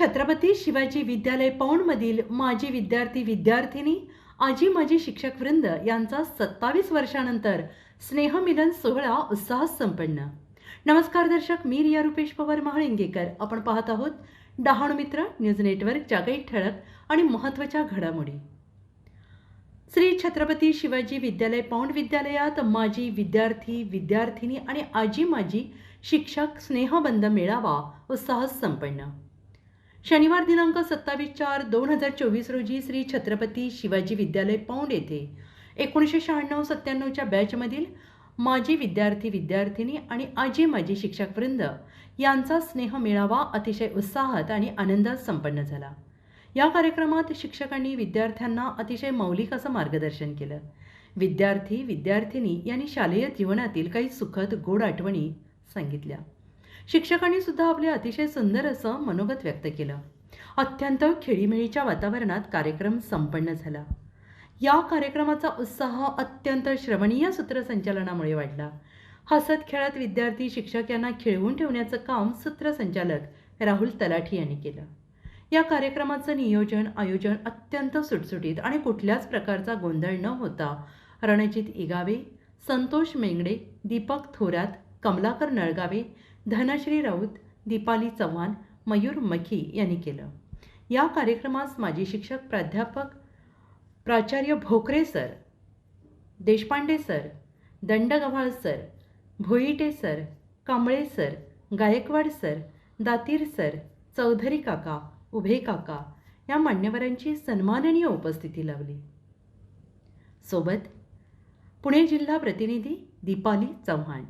छत्रपती शिवाजी विद्यालय पौंडमधील माजी विद्यार्थी विद्यार्थिनी आजी माजी शिक्षकवृंद यांचा सत्तावीस वर्षानंतर स्नेहमिलन सोहळा उत्साहात संपन्न. नमस्कार दर्शक मी रिया रुपेश पवार महाळिंगेकर. आपण पाहत आहोत डहाणू मित्र न्यूज नेटवर्कच्या काही ठळक आणि महत्त्वाच्या घडामोडी. श्री छत्रपती शिवाजी विद्यालय पौंड विद्यालयात माजी विद्यार्थी विद्यार्थिनी आणि आजी माजी शिक्षक स्नेहबंध मेळावा उत्साहात संपन्न. शनिवार दिनांक सत्तावीस चार दोन हजार चोवीस रोजी श्री छत्रपती शिवाजी विद्यालय पौंड येथे एकोणीसशे शहाण्णव सत्त्याण्णवच्या बॅचमधील माजी विद्यार्थी विद्यार्थिनी आणि आजी माजी शिक्षकवृंद यांचा स्नेह मेळावा अतिशय उत्साहात आणि आनंदात संपन्न झाला. या कार्यक्रमात शिक्षकांनी विद्यार्थ्यांना अतिशय मौलिक असं मार्गदर्शन केलं. विद्यार्थी विद्यार्थिनी यांनी शालेय जीवनातील काही सुखद गोड आठवणी सांगितल्या. शिक्षकांनी सुद्धा आपले अतिशय सुंदर असं मनोगत व्यक्त केलं. अत्यंत खेळीमेळीच्या वातावरणात कार्यक्रम संपन्न झाला. या कार्यक्रमाचा उत्साह अत्यंत श्रवणीय सूत्रसंचालनामुळे वाढला. हसत खेळत विद्यार्थी शिक्षक यांना खिळवून ठेवण्याचं काम सूत्रसंचालक राहुल तलाठी यांनी केलं. या कार्यक्रमाचं नियोजन आयोजन अत्यंत सुटसुटीत आणि कुठल्याच प्रकारचा गोंधळ न होता रणजित इगावे संतोष मेंगडे दीपक थोरात कमलाकर नळगावे धनश्री राऊत दीपाली चव्हाण मयूर मखी यांनी केलं. या कार्यक्रमास माजी शिक्षक प्राध्यापक प्राचार्य Bhokare sir Deshpande sir Dandgavhal sir Bhoite sir Kamble sir Gaikwad sir Datir sir Chaudhari काका उभे काका या मान्यवरांची सन्माननीय उपस्थिती लावली सोबत पुणे जिल्हा प्रतिनिधी दीपाली चव्हाण.